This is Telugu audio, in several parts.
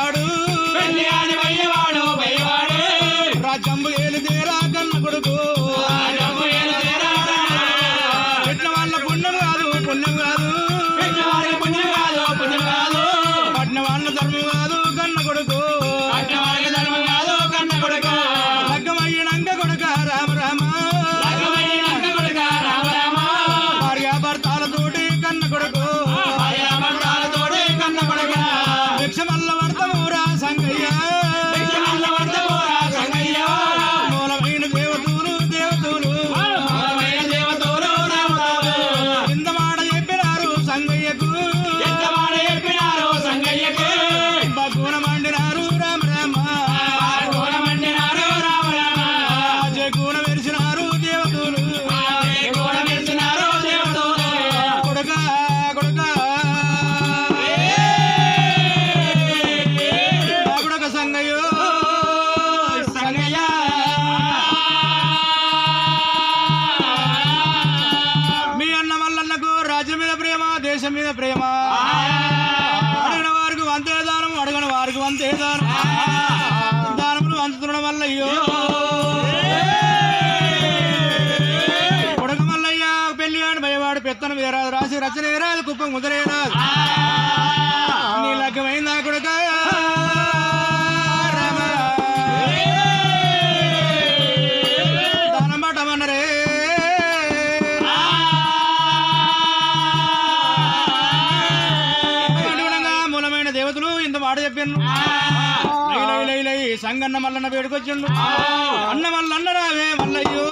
ಹಾಡು ప్రేమ దేశం మీద ప్రేమ. అడిగిన వారికి వంతే దానం అడగని వారికి వంతే దానం. దానములు వంచుతుండడం వల్ల అయ్యో. కొడక మల్లయ్యా పెళ్ళి కాని భయవాడు పెత్తనం వేరాదు రాసి రచన వేరాదు కుప్పం ముదరేరాదు నీ లగ్గమైందా కొడుకాయా? పాట చెప్పిండు సంగన్న మల్లన్న వేడుకొచ్చిండు. అన్న మల్లన్న రావే మల్లయ్యో.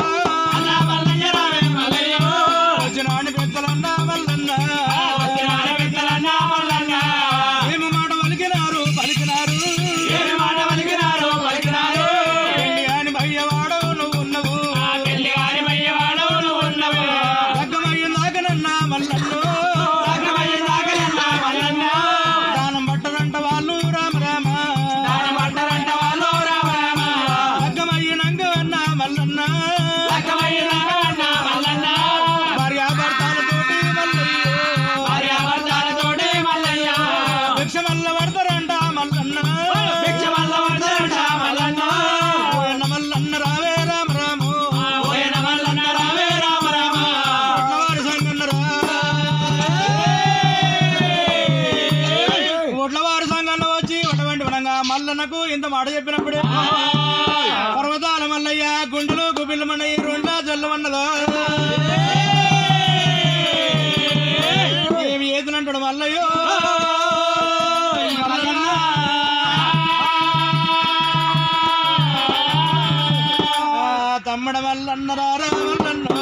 నాకు ఇంత మాట చెప్పినప్పుడే. పర్వతాల మల్లయ్య గుండెలు గుబిల్లమన్నయ్య రెండా జల్లమన్నలో ఏమి ఏదునంటాడు మల్లయ్యో? తమ్మడ మల్లన్నరా మల్లన్నో.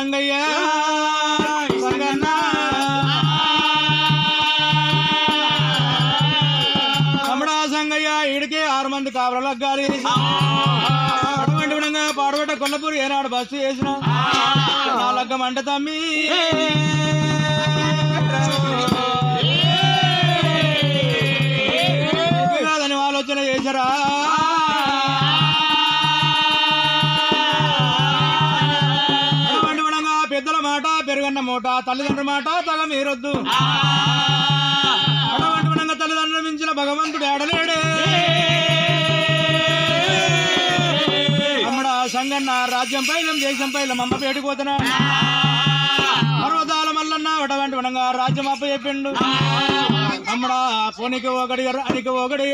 రంగయ్య సంగన్నా తమ్ముడా సంగయ్య ఇడికే ఆరు మంది కాపురలు అగ్గాలి అటువంటి విధంగా పాడబెట్ట కొల్లపూరి ఏనాడు బస్సు చేసిన నాలగ్గం మంట తమ్మి ఆలోచన చేశారా పెరుగన్న మూట తల్లిదండ్రుల మాట తగ మీరొద్దు. అటువంటి తల్లిదండ్రులు మించిన భగవంతుడు ఆడలేడే. అమ్మడా సంగన్న రాజ్యం పైలం దేశం పైలం అమ్మ పేటిపోతున్నా పర్వతాల మల్లన్న అటువంటి విధంగా రాజ్యం అప్ప చెప్పిండు అమ్మడా పోనీకి ఒకటి అనికి ఒకటి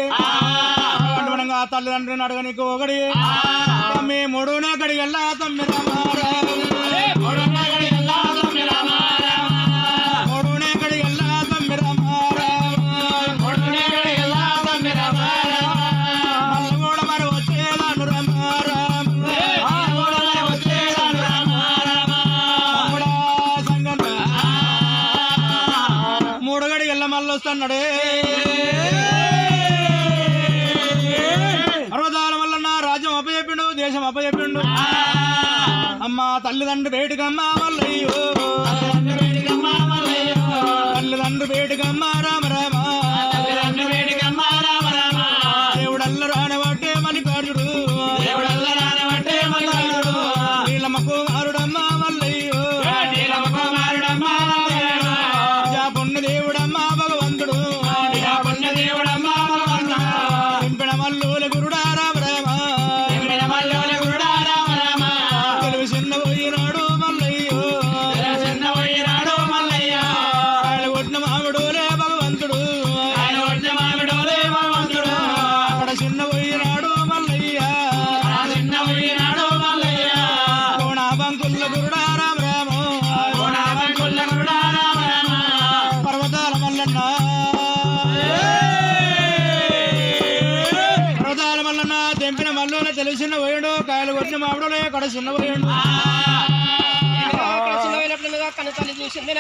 అటువంటి విధంగా తల్లిదండ్రులను అడగనికి ఒకటి తమ్మి మూడునే కడిగల్లా తమ్మి రామారా అప్పచెప్పిండు అమ్మ తల్లిదండ్రి బేటికమ్మ మల్లయ్యో. తల్లిదండ్రి బేటికమ్మ రామ తెలిసిన పోయాడు కాయలు కొట్టిన మామిడులే అక్కడ చిన్న పోయాడు. చిన్న తల్లి చూసింది